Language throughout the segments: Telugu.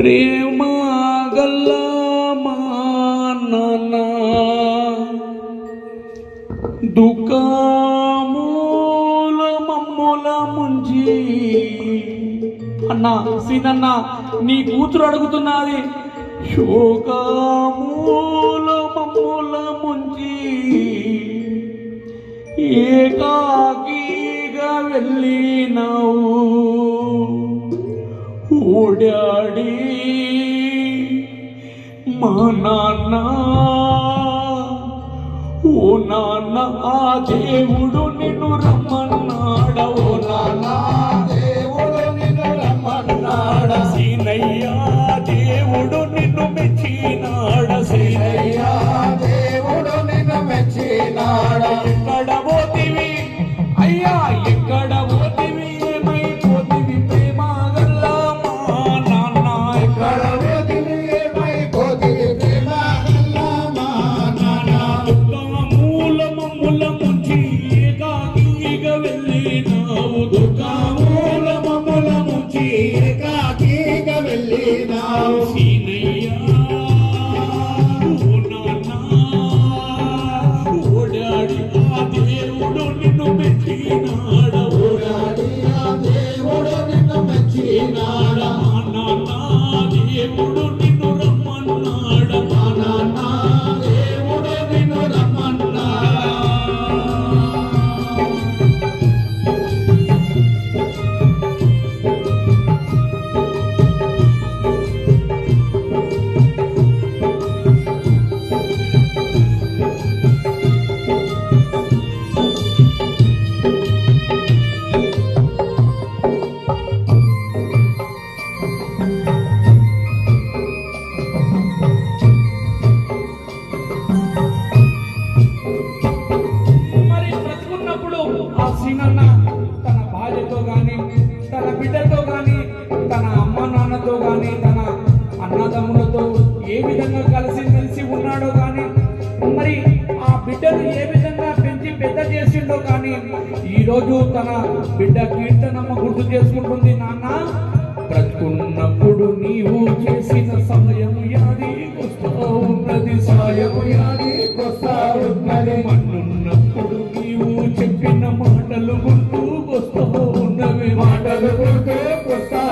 ప్రేమగల్ల నీ కూతురు అడుగుతున్నది శోకమూల మమ్ముల ముంచి ఏకాకీగా వెళ్ళినావు ఓడాడి మా నాన్న. ఓ నాన్న ఆ దేవుడు నిన్ను రమ్మన్నాడు. Amen. కానీ ఈరోజు తన బిడ్డ కీర్తనమ్మ గుర్తు చేసుకుంటుంది నాన్న. బ్రతుకున్నప్పుడు నీవు చేసిన సమయం యాది ఉన్నది యాది వస్తా ఉన్నది. మన్నున్నప్పుడు నీవు చెప్పిన మాటలు గుర్తు వస్తూ ఉన్నవి. మాటలు గుర్తు వస్తా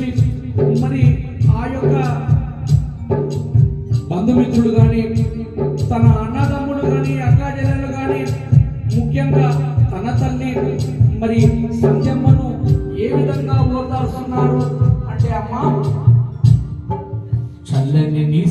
నుంచి మరి ఆ యొక్క బంధుమిత్రులు కానీ తన అన్నదమ్ముడు కానీ అక్కాజనులు కానీ ముఖ్యంగా తన తల్లి మరి సంజమ్మను ఏ విధంగా ఓదార్చున్నారు అంటే అమ్మా చల్లని నీ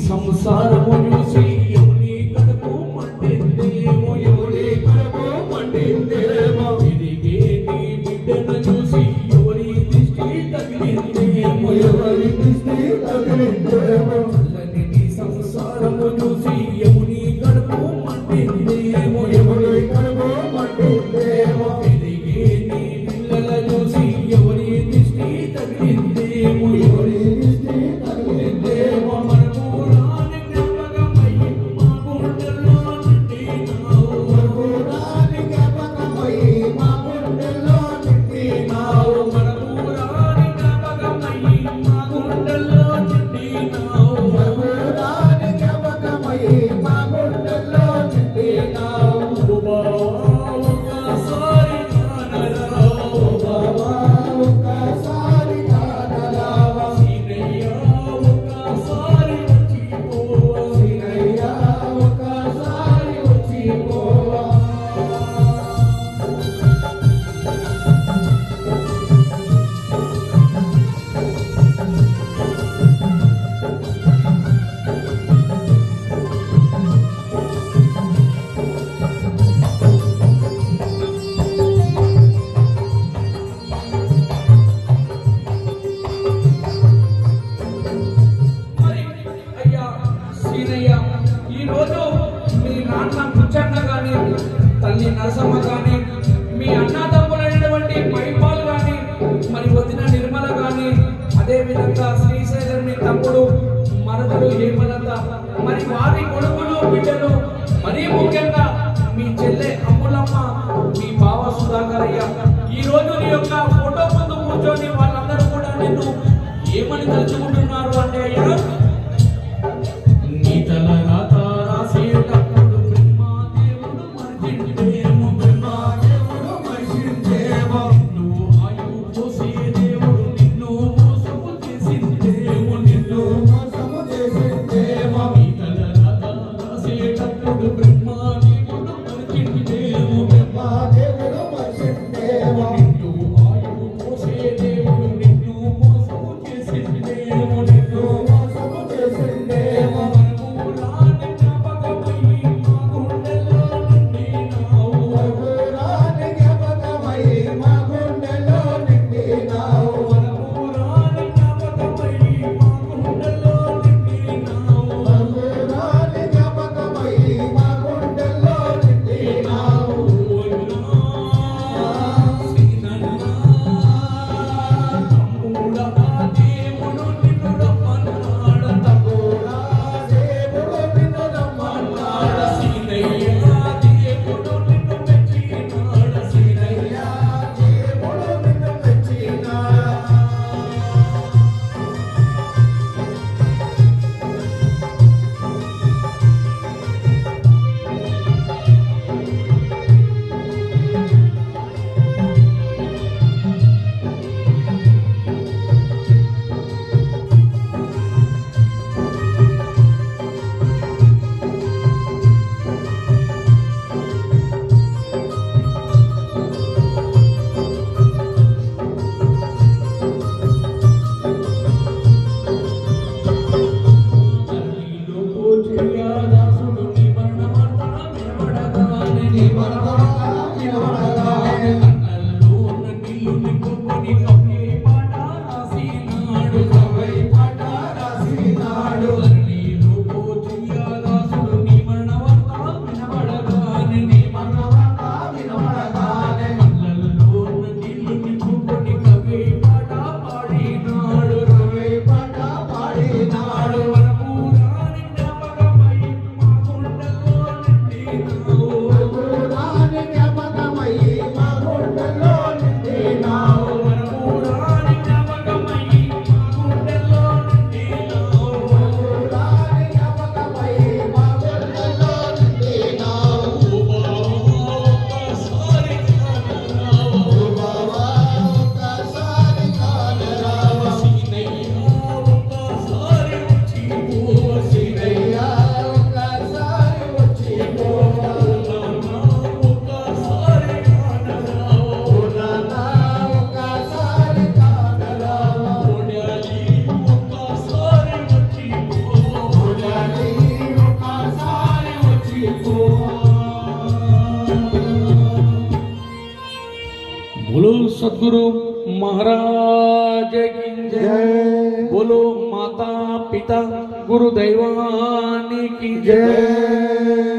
నరసమ్మ కానీ మీ అన్నదమ్ములైనటువంటి పరిపాలు కానీ మరి వదిన నిర్మల కానీ అదేవిధంగా శ్రీశైలం మీ తమ్ముడు మరదలు హేమలత మరి వారి కొడుకులు బిడ్డలు మరీ ముఖ్యంగా మీ చెల్లె అమ్ములమ్మ మీ బావ సుధాకరయ్య ఈ రోజు నీ యొక్క ఫోటో ముందు కూర్చొని సద్గురు మహారాజ బోలో మాతా పిత గురు దైవానికి జయ